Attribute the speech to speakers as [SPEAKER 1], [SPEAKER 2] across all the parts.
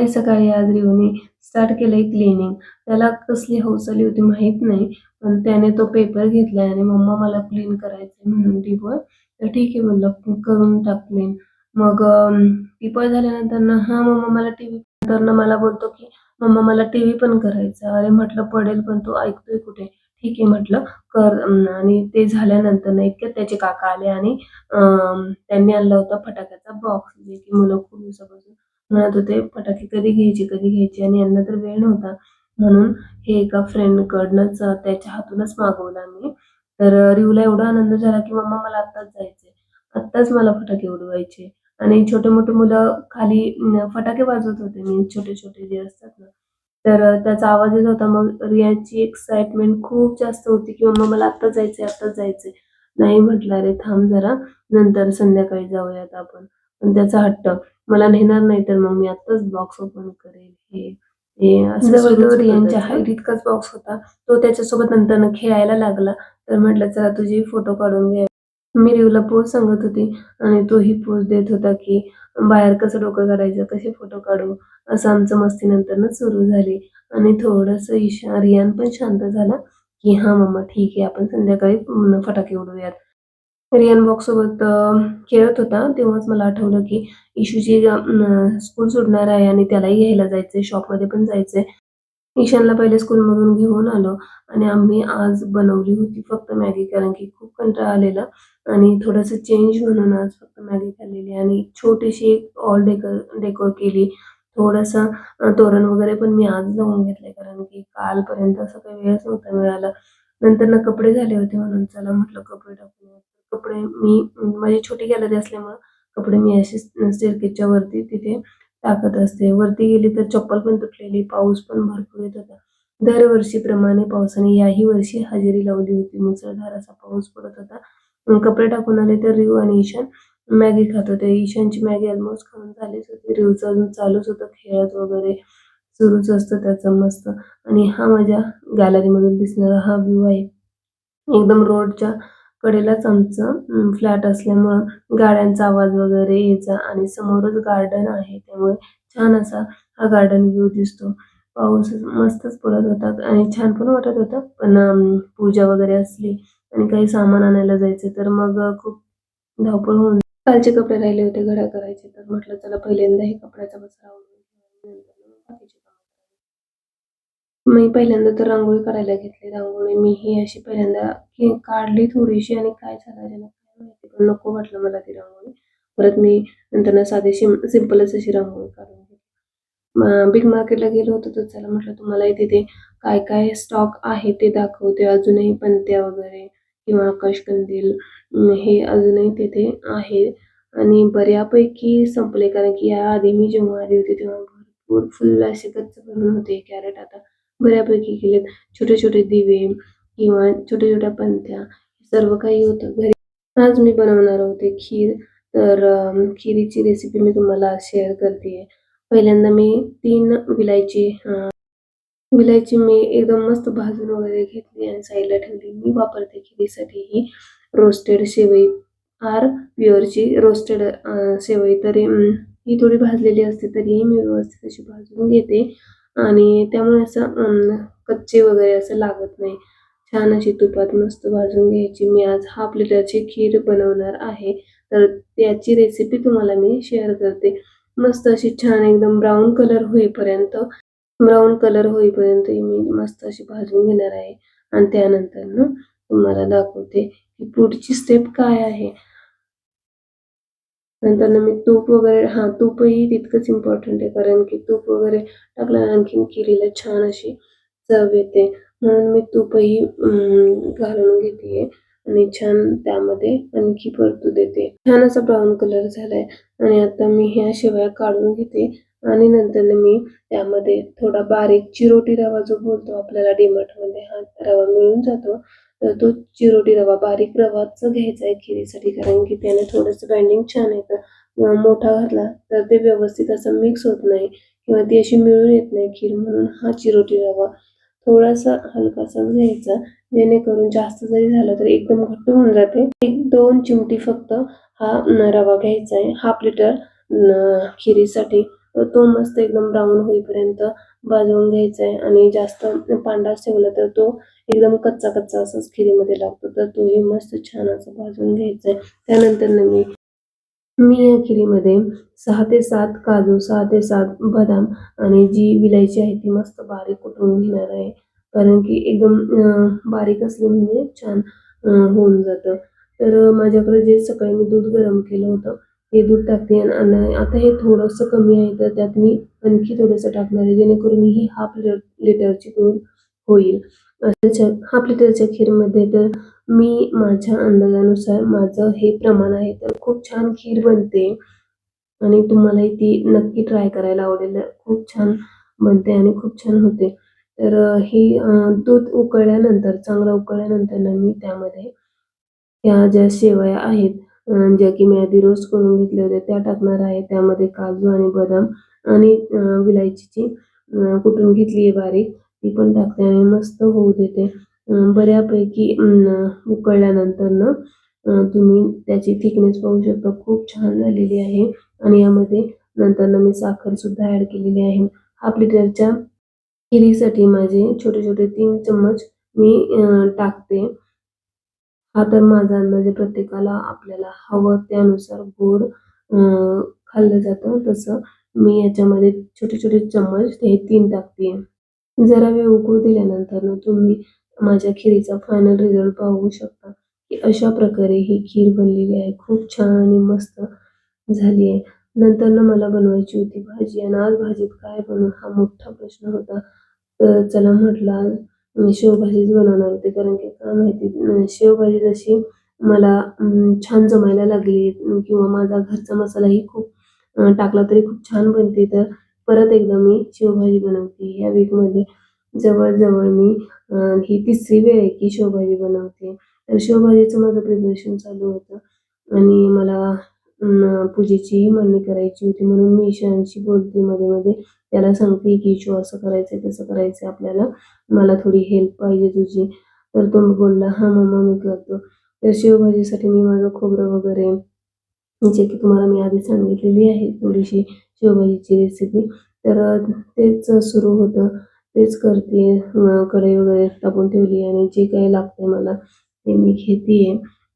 [SPEAKER 1] सकाळी सकाळी आज रिवने स्टार्ट केलंय क्लिनिंग त्याला कसली हौस आली होती माहीत नाही पण त्याने तो पेपर घेतलाय आणि मम्मा मला क्लीन करायचंय म्हणून टिपळ तर ठीक आहे म्हणलं करून टाक क्लीन मग टिपळ झाल्यानंतर ना हा मम्मा मला टीव्ही तर ना मला बोलतो की मम्मा मला टीव्ही पण करायचा अरे म्हटलं पडेल पण तो ऐकतोय कुठे? ठीक आहे म्हटलं कर आणि ते झाल्यानंतर ना इतक्यात त्याचे काका आले आणि त्यांनी आणला होता फटाक्याचा बॉक्स जे की मुलं खूप दिवसापासून म्हणत होते फटाके कधी घ्यायचे कधी घ्यायचे? आणि यांना तर वेळ नव्हता. म्हणून हे एका फ्रेंड कडनंच त्याच्या हातूनच मागवला मी तर रिवला एवढा आनंद झाला की मम्मा मला आत्ताच जायचंय. आत्ताच मला फटाके उडवायचे. आणि छोटे मोठे मुलं खाली फटाके वाजवत होते. मी छोटे छोटे जे असतात ना. तर त्याचा आवाज येत होता. मग रियाची एक्साइटमेंट खूप जास्त होती की मम्मा मला आत्ताच जायचंय आत्ताच जायचंय. नाही म्हटलं अरे थांब जरा. नंतर संध्याकाळी जाऊयात आपण. पण त्याचा हट्ट मला नेणार नाही तर मग मी आत्ताच बॉक्स ओपन करेल. हे असं रियांच्या हाईट इतकाच बॉक्स होता. तो त्याच्यासोबत नंतर खेळायला लागला. तर म्हटलं चला तुझी फोटो काढून घ्या मी रिवला पोज सांगत होती आणि तोही पोज देत होता की बाहेर कसं डोकं काढायचं कसे फोटो काढू? असं आमचं मस्ती नंतर सुरू झाली. आणि थोडस ईशा रियान पण शांत झाला की हा मम्मा ठीक आहे. आपण संध्याकाळी फटाके उडवूयात. रियान बॉक्स सोबत खेळत होता. तेव्हाच मला आठवलं की इशूची स्कूल सुटणार आहे आणि त्यालाही घ्यायला जायचंय. शॉपमध्ये पण जायचंय. ईशानला पहिले स्कूलमधून घेऊन आलो आणि आम्ही आज बनवली होती फक्त मॅगी कारण की खूप कंटाळा आलेला आणि थोडंसं चेंज म्हणून आज फक्त मॅगी खाल्लेली आणि छोटीशी एक ऑल डेकोर डेकोर केली. थोडंसं तोरण वगैरे पण मी आज जाऊन घेतले कारण की कालपर्यंत असं काही वेळच नव्हता मिळाला. नंतर ना कपडे झाले होते म्हणून चला म्हटलं कपडे टाकून कपडे मी माझी छोटी गॅलरी असल्यामुळं कपडे मी असे स्टेअरकेजच्या वरती तिथे टाकत असते. वरती गेली तर चप्पल पण तुटलेली पाऊस पण भरपूर येत होता. दरवर्षीप्रमाणे पावसाने याही वर्षी हजेरी लावली होती. मुसळधार असा पाऊस पडत होता. कपडे टाकून आले तर रिव आणि ईशान मॅगी खात होते. ईशानची मॅगी ऑलमोस्ट खाऊन झालीच होती. रिवचं अजून चालूच होतं. खेळत वगैरे सुरूच असतं त्याचं मस्त. आणि हा माझ्या गॅलरीमधून दिसणारा हा व्ह्यू आहे. एकदम रोडच्या कडेलाच आमचं फ्लॅट असल्यामुळं गाड्यांचा आवाज वगैरे यायचा आणि समोरच गार्डन आहे त्यामुळे छान असा हा गार्डन व्ह्यू दिसतो. पाऊस मस्तच पडत होता आणि छान पण वाटत होतं पण पूजा वगैरे असली आणि काही सामान आणायला जायचं तर मग खूप धावपळ होऊन कालचे कपडे राहिले होते घड्या करायचे तर म्हटलं चला पहिल्यांदा हे कपड्याचा बसरा आवरून घेऊया आणि नंतर मग बाकीचे कामं करायची. मी पहिल्यांदा तर रांगोळी काढायला घेतली. रांगोळी मी ही अशी पहिल्यांदा की काढली थोडीशी आणि काय झालं माहिती पण नको वाटलं मला ती रांगोळी. परत मी नंतर ना साधी सिम्पलच अशी रांगोळी काढून घेतली. बिग मार्केटला गेलो होतो तर चला म्हटलं तुम्हाला तिथे काय काय स्टॉक आहे ते दाखवते. अजूनही पंत्या वगैरे किंवा आकाशकंदील हे अजूनही तिथे आहे. आणि बऱ्यापैकी संपले. कारण की या आधी मी जेव्हा आली होती तेव्हा भरपूर फुल असे गच्च भरून होते. कॅरेट आता बऱ्यापैकी केलेत. छोटे छोटे दिवे किंवा छोट्या छोट्या पंत्या सर्व काही होतं. घरी आज मी बनवणार होते खीर. तर खिरीची रेसिपी मी तुम्हाला शेअर करते. पहिल्यांदा मी तीन विलायची विलायची मी एकदम मस्त भाजून वगैरे घेतली आणि साईडला ठेवली. मी वापरते खिरीसाठी ही रोस्टेड शेवई. आर प्युअरची रोस्टेड शेवई. तरी ही थोडी भाजलेली असते तरीही मी व्यवस्थित अशी भाजून घेते. आणि त्यामुळे असं कच्चे वगैरे असं लागत नाही. छान अशी तुपात मस्त भाजून घ्यायची. मी आज हाफ लिटरची खीर बनवणार आहे. तर त्याची रेसिपी तुम्हाला मी शेअर करते. मस्त अशी छान एकदम ब्राऊन कलर होईपर्यंत ब्राऊन कलर होईपर्यंत मी मस्त अशी भाजून घेणार आहे. आणि त्यानंतर ना तुम्हाला दाखवते की पुढची स्टेप काय आहे. नंतर मी तूप वगैरे हा तूपही तितकंच इम्पॉर्टंट आहे. कारण की तूप वगैरे टाकलं आणखीन किरीला छान अशी चव येते. म्हणून मी तूपही घालून घेते आणि छान त्यामध्ये आणखी परतू देते. छान असा ब्राऊन कलर झालाय. आणि आता मी ह्या शेवया काढून घेते. आणि नंतर मी त्यामध्ये थोडा बारीक चिरोटी रवा जो बोलतो आपल्याला डीमार्टमध्ये हा रवा मिळून जातो. तर तो चिरोटी रवा बारीक रवाच घ्यायचा आहे खिरीसाठी कारण की त्याने थोडंसं बाइंडिंग छान येतं. मोठा घातला तर ते व्यवस्थित असं मिक्स होत नाही किंवा ती अशी मिळून येत नाही खीर म्हणून हा चिरोटी रवा. थोडासा हलकासा घ्यायचा जेणेकरून जास्त जरी झालं तर एकदम घट्ट होऊन जाते. एक दोन चिमटी फक्त हा रवा घ्यायचा आहे हाफ लिटर खिरीसाठी. तो मस्त एकदम ब्राऊन होईपर्यंत भाजवून घ्यायचा आहे आणि जास्त पांढराच ठेवला तर तो एकदम कच्चा कच्चा असाच खिरीमध्ये लागतो. तर तोही मस्त छान असं भाजून घ्यायचा आहे त्यानंतर मी मी या खिरीमध्ये सहा ते सात काजू सहा ते सात बदाम आणि जी विलायची आहे ती मस्त बारीक कुटून घेणार आहे. कारण की एकदम बारीक असली म्हणजे छान होऊन जातं. तर माझ्याकडे जे सकाळी मी दूध गरम केलं होतं हे दूध टाकते आणि- आणि आता हे थोडंसं कमी आहे तर त्यात मी आणखी थोडंसं टाकणार आहे जेणेकरून ही हाफ लिटरची दूध होईल. हाफ लिटरच्या खीरमध्ये तर मी माझ्या अंदाजानुसार माझं हे प्रमाण आहे तर खूप छान खीर बनते. आणि तुम्हालाही ती नक्की ट्राय करायला आवडेल. खूप छान बनते आणि खूप छान होते. तर ही दूध उकळल्यानंतर चांगलं उकळल्यानंतर मी त्यामध्ये त्या ज्या शेवया आहेत अ, ज्या की मी आधी रोस्ट करून घेतल्या होत्या त्या टाकणार आहे. त्यामध्ये काजू आणि बदाम आणि अ, विलायचीची अ, कुटून घेतली आहे बारीक. ती पण टाकते आणि मस्त होऊ देते. अ, बऱ्यापैकी अं, उकळल्यानंतर ना अ, तुम्ही त्याची थिकनेस पाहू शकता. खूप छान झालेली आहे. आणि यामध्ये नंतर मी साखर सुद्धा ऍड केलेली आहे. हाफ लिटरच्या खिरीसाठी माझे छोटे छोटे तीन चम्मच मी टाकते. हा तर माझा अंदाज आहे प्रत्येकाला आपल्याला हवं त्यानुसार गोड खाल्लं जातं. तसं मी याच्यामध्ये छोटे छोटे चम्मच हे तीन टाकते. जरा वेळ उकळू दिल्यानंतर तुम्ही माझ्या खिरीचा फायनल रिझल्ट पाहू शकता की अशा प्रकारे ही खीर बनलेली आहे. खूप छान आणि मस्त झाली आहे. नंतर ना मला बनवायची होती भाजी आणि आज भाजीत काय बनवू हा मोठा प्रश्न होता. तर चला म्हटलं मी शेवभाजीच बनवणार होते कारण की काय माहिती शेवभाजी जशी मला छान जमायला लागली किंवा माझा घरचा मसालाही खूप टाकला तरी खूप छान बनते तर परत एकदा मी शेवभाजी बनवते. या वीकमध्ये जवळजवळ मी ही तिसरी वेळ आहे की शेवभाजी बनवते. तर शेवभाजीचं माझं प्रिपरेशन चालू होतं आणि मला पूजेचीही मांडणी करायची होती. म्हणून मी ईशानशी बोलते मध्ये मध्ये. त्याला सांगते की शो असं करायचंय तसं करायचंय. आपल्याला मला थोडी हेल्प पाहिजे तुझी. तर तो बोलला हा मम्मा मी करतो. तर शेवभाजीसाठी मी माझं खोबरं वगैरे जे की तुम्हाला मी आधी सांगितलेली आहे थोडीशी शेवभाजीची रेसिपी तर तेच सुरू होतं. तेच करते कढई वगैरे टाकून ठेवली. आणि जे काही लागतंय मला ते मी घेते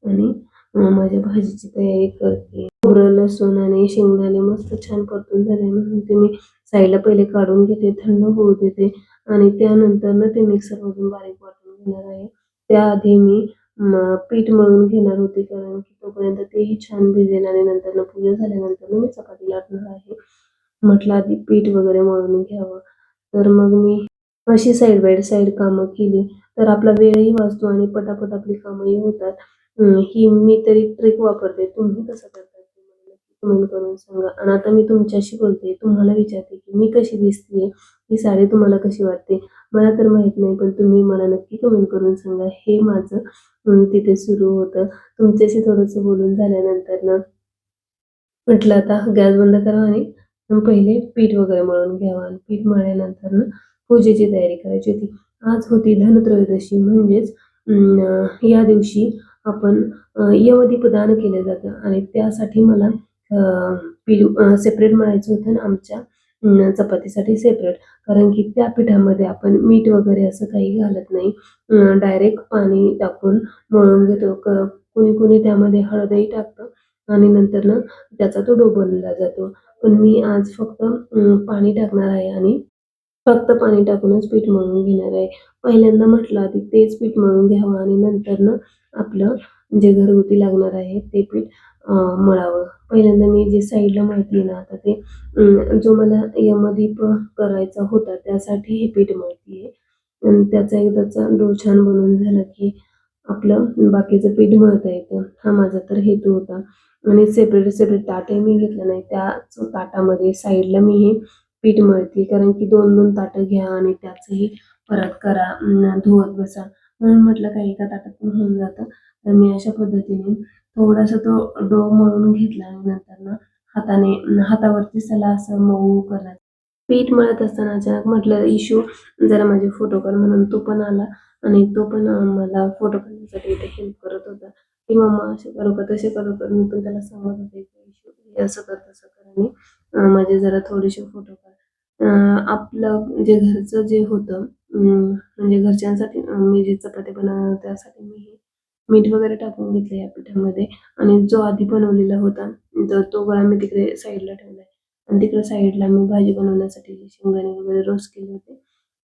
[SPEAKER 1] आणि माझ्या भाजीची तयारी करते. खोबरं लसूण आणि शेंगदाणे मस्त छान परतून झाले म्हणून ते मी साईडला पहिले काढून घेते थंड होऊ देते. आणि त्यानंतर ना ते मिक्सरमधून बारीक वाटून घेणार आहे. त्याआधी मी पीठ मळून घेणार होते कारण की तोपर्यंत तेही छान भिजेल आणि नंतर ना पूजा झाल्यानंतर मी चपाती लाटणार आहे. म्हटलं आधी पीठ वगैरे मळून घ्यावं. तर मग मी अशी साईड बाय साईड कामं केली. तर आपला वेळही वाचतो आणि पटापट आपली कामंही होतात. ही मी तरी ट्रिक वापरते. तुम्ही कसं करता? कमेंट करून सांगा. आणि आता मी तुमच्याशी बोलते. तुम्हाला विचारते की मी कशी दिसते? ही साडी तुम्हाला कशी वाटते? मला तर माहीत नाही पण तुम्ही मला नक्की कमेंट करून सांगा. हे माझं तिथे सुरू होतं. तुमच्याशी थोडंसं बोलून झाल्यानंतर ना म्हटलं आता गॅस बंद करा आणि पहिले पीठ वगैरे मळून घ्यावा. आणि पीठ मळल्यानंतर ना पूजेची तयारी करायची होती. आज होती धनत्रयोदशी. म्हणजेच या दिवशी आपण यवधी प्रदान केलं जातं. आणि त्यासाठी मला पिलू सेपरेट मळायचं होतं आणि आमच्या चपातीसाठी सेपरेट कारण की त्या पिठामध्ये आपण मीठ वगैरे असं काही घालत नाही. डायरेक्ट पाणी टाकून मळून घेतो. क कुणी कुणी त्यामध्ये हळदही टाकतं. आणि नंतर ना त्याचा तो डो बनला जातो. पण मी आज फक्त पाणी टाकणार आहे आणि फक्त पाणी टाकूनच पीठ मळून घेणार आहे. पहिल्यांदा म्हटलं आधी तेच पीठ मळून घ्यावं आणि नंतर ना आपलं जे घरगुती लागणार आहे ते पीठ मळावं. पहिल्यांदा मी जे साईडला मळते ना आता ते जो मला यमदीप करायचा होता त्यासाठी हे पीठ मळते आणि त्याचा एकदाचा डो छान बनवून झाला की आपलं बाकीचं पीठ मळता येतं. हा माझा तर हेतू होता. आणि सेपरेट सेपरेट ताटही मी घेतलं नाही. त्याच ताटामध्ये साईडला मी हे पीठ मळते कारण की दोन दोन ताटं घ्या आणि त्याचंही परत करा. धुवत बसा. म्हणून म्हटलं काही एका ताटात पण होऊन जातं. तर मी अशा पद्धतीने थोडासा तो डो मळून घेतला आणि नंतर ना हाताने हातावरती त्याला असं मऊ करायचं. पीठ मळत असताना अचानक म्हटलं इशू जरा माझे फोटो काढ म्हणून तो पण आला आणि तो पण मला फोटो काढण्यासाठी इथे हेल्प करत होता. की मम्मा असे करू का तसे करू का? मी पण त्याला सांगत होते की इशू असं कर तसं कर आणि माझे जरा थोडेसे फोटो कर आपलं जे घरचं जे होतं म्हणजे घरच्यांसाठी मी जे चपाती बनवणार त्यासाठी मी हे मीठ वगैरे टाकून घेतलं या पिठामध्ये. आणि जो आधी बनवलेला होता तर तो गोळा मी तिकडे साईडला ठेवलाय. आणि तिकडे साईडला मी भाजी बनवण्यासाठी जे शेंगदाणे वगैरे रोस्ट केले होते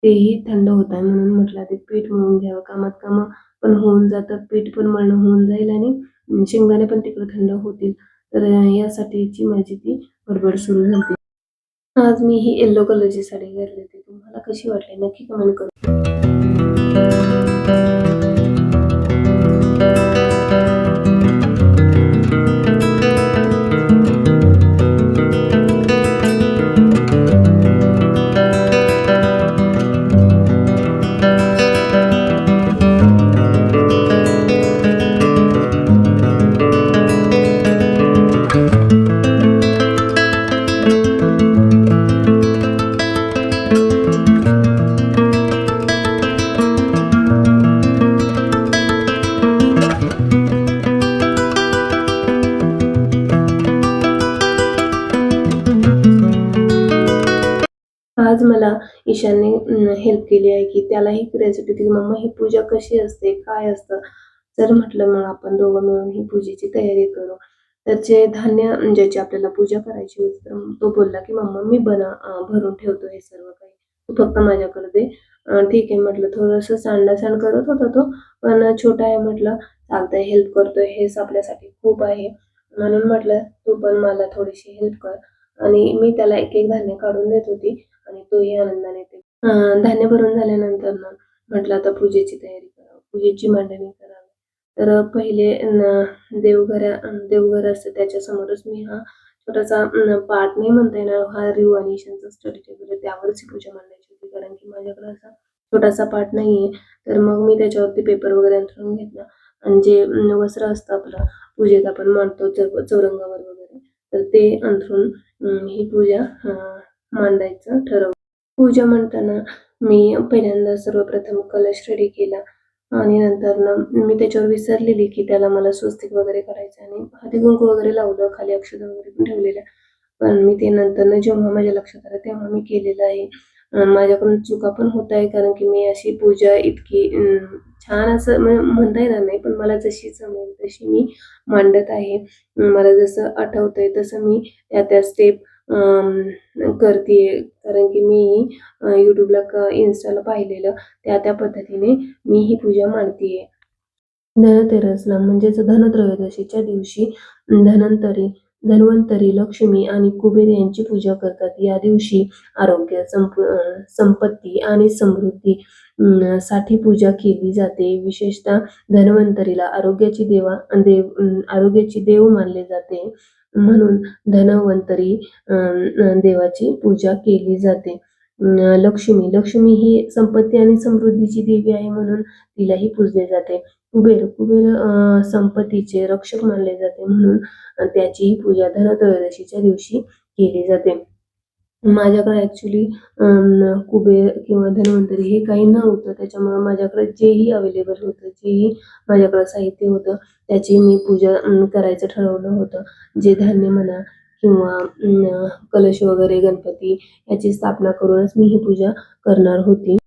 [SPEAKER 1] तेही थंड होत आहे म्हणून म्हटलं आधी पीठ मळून घ्यावं. कामात कामं पण होऊन जातं. पीठ पण मळणं होऊन जाईल आणि शेंगदाणे पण तिकडे थंड होतील. तर यासाठीची माझी ती गडबड सुरू झाली. आज मी ही येल्लो कलरची साडी घातली होती. तुम्हाला कशी वाटली? नक्की कमेंट करू ईशानने हेल्प केली आहे की त्यालाही क्युरियोसिटी होती की मम्मा ही पूजा कशी असते काय असतं? जर म्हटलं मग आपण दोघं मिळून ही पूजेची तयारी करू. तर जे धान्य ज्याची आपल्याला पूजा करायची होती तर तो बोलला की मम्मा मी बना भरून ठेवतो हे सर्व काही. तू फक्त माझ्याकडे दे. ठीक आहे म्हटलं थोडंसं सांडासांड करत होता तो पण छोटा आहे म्हटलं चालतंय हेल्प करतोय हेच आपल्यासाठी खूप आहे. म्हणून म्हटलं तू पण मला थोडीशी हेल्प कर. आणि मी त्याला एक एक धान्य काढून देत होती. आणि तोही आनंदाने ते धान्य भरून झाल्यानंतर ना म्हटलं आता पूजेची तयारी करावं पूजेची मांडणी करावी. तर पहिले देवघरा देवघर असतं त्याच्यासमोरच मी हा छोटासा पाठ नाही म्हणता येणार हा रिव आणि स्टडी टेबल आहे त्यावरच ही पूजा मांडायची होती कारण की माझ्याकडे असा छोटासा पाठ नाहीये. तर मग मी त्याच्यावरती पेपर वगैरे अंथरून घेतला. आणि जे वस्त्र असतं आपलं पूजेत आपण मांडतो चौरंगावर वगैरे तर ते अंथरून ही पूजा मांडायचं ठरवलं पूजा म्हणताना मी पहिल्यांदा सर्वप्रथम कलश रेडी केला आणि नंतर ना मी त्याच्यावर विसरलेली की त्याला मला स्वस्तिक वगैरे करायचं आणि हाती कुंकू वगैरे लावलं खाली अक्षता वगैरे पण ठेवलेल्या. पण मी ते नंतर ना जेव्हा माझ्या लक्षात आलं तेव्हा मी केलेलं आहे. माझ्याकडून चुका पण होत आहे कारण की मी अशी पूजा इतकी छान असं म्हणता येणार नाही पण मला जशी जमेल तशी मी मांडत आहे. मला जसं आठवतंय तसं मी त्या त्या स्टेप करते. कारण की मी यूट्यूबला क इन्स्टाला पाहिलेलं. त्या त्या पद्धतीने मी ही पूजा मांडतीये धनतेरसला म्हणजेच धनत्रयोदशीच्या दिवशी धनंतरी धन्वंतरी लक्ष्मी आणि कुबेर यांची पूजा करतात. या दिवशी आरोग्य संप संपत्ती आणि समृद्धी साठी पूजा केली जाते. विशेषतः धन्वंतरीला आरोग्याची देवा देव आरोग्याची देव मानले जाते. म्हणून धन्वंतरी देवाची पूजा केली जाते. लक्ष्मी. लक्ष्मी ही संपत्ती आणि समृद्धीची देवी आहे म्हणून तिलाही पूजले जाते. कुबेर. कुबेर संपत्तीचे रक्षक मानले जाते म्हणून त्याचीही पूजा धनत्रयोदशीच्या दिवशी केली जाते. माझ्याकडे ऍक्च्युली कुबेर किंवा धन्वंतरी हे काही नव्हतं. त्याच्यामुळे माझ्याकडे जेही अवेलेबल होतं जेही माझ्याकडे साहित्य होतं त्याची मी पूजा करायचं ठरवलं होतं. जे धान्य म्हणा किंवा कलश वगैरे गणपती याची स्थापना करूनच मी ही पूजा करणार होती.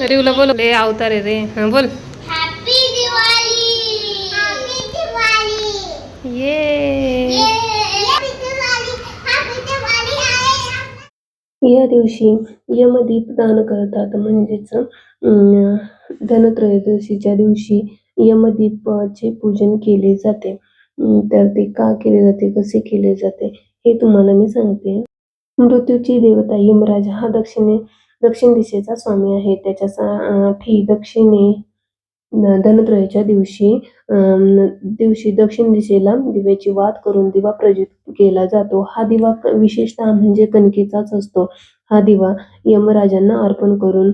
[SPEAKER 1] रिवला बोल. रे अवतार आहे रे. हा बोल.
[SPEAKER 2] हॅपी दिवाळी हॅपी दिवाळी
[SPEAKER 1] ये.
[SPEAKER 2] हॅपी दिवाळी हॅपी दिवाळी
[SPEAKER 1] या दिवशी यमदीप दान करतात. म्हणजेच अं, धनत्रयोदशीच्या दिवशी यमदीपाचे पूजन केले जाते. तर ते का केले जाते? कसे केले जाते? हे तुम्हाला मी सांगते. मृत्यूची देवता यमराज हा दक्षिणे दक्षिण दिशेचा स्वामी आहे. त्याच्या साठी दक्षिणे न- धनत्रयोच्या दिवशी अं, दिवशी दक्षिण दिशेला दिव्याची वात करून दिवा प्रज्वलित केला जातो. हा दिवा विशेषतः म्हणजे कणकेचाच असतो. हा दिवा यमराजांना अर्पण करून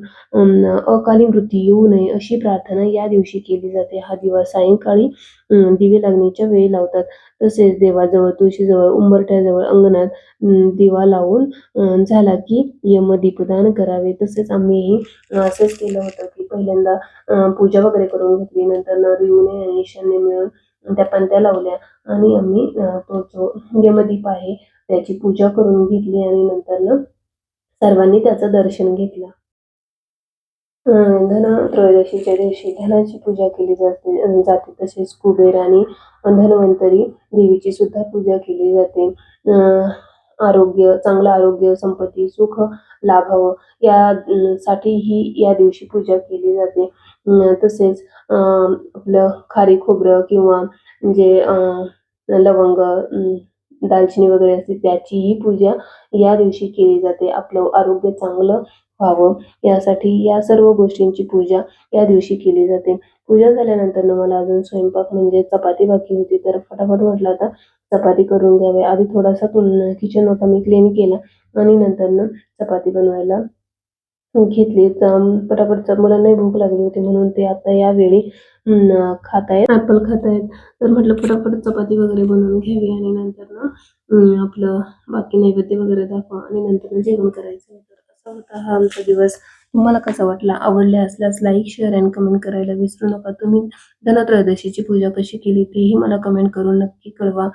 [SPEAKER 1] अकाली मृत्यू येऊ नये अशी प्रार्थना या दिवशी केली जाते. हा दिवा सायंकाळी दिवे लागण्याच्या वेळी लावतात. तसेच देवाजवळ तुळशीजवळ उंबरठ्याजवळ अंगणात दिवा लावून झाला की यमदीपदान करावे. तसेच आम्हीही असंच केलं होतं की पहिल्यांदा पूजा वगैरे करून घेतली. नंतर न आणि ईशान्य मिळून त्या पंत्या लावल्या आणि आम्ही तो जो यमदीप आहे त्याची पूजा करून घेतली आणि नंतर सर्वांनी त्याचं दर्शन घेतलं. धन त्रयोदशीच्या दिवशी धनाची पूजा केली जाते जाते तसेच कुबेर आणि धन्वंतरी देवीची सुद्धा पूजा केली जाते. आरोग्य चांगलं आरोग्य संपत्ती सुख लाभावं यासाठी ही या दिवशी पूजा केली जाते. तसेच आपलं खारी खोबरं किंवा जे लवंग दालचिनी वगैरे असते त्याचीही पूजा या दिवशी केली जाते. आपलं आरोग्य चांगलं व्हावं यासाठी या सर्व गोष्टींची पूजा या दिवशी केली जाते. पूजा झाल्यानंतर मला अजून स्वयंपाक म्हणजे चपाती बाकी होती तर फटाफट म्हटलं आता चपाती करून घ्यावे. आधी थोडासा किचन होता मी क्लीन केला आणि नंतर चपाती बनवायला घेतली तर पटापट मुलांनाही भूक लागली होती म्हणून ते आता यावेळी खात आहेत ऍपल आहेत तर म्हटलं पटापट चपाती वगैरे बनवून घ्यावी आणि नंतर ना आपलं बाकी नैवेद्य वगैरे दाखवा आणि नंतर जेवण करायचं. तर असा होता हा आमचा दिवस. तुम्हाला कसा वाटला? आवडले असल्यास लाईक शेअर अँड कमेंट करायला विसरू नका. तुम्ही धनत्रयोदशीची पूजा कशी केली तेही मला कमेंट करून नक्की कळवा.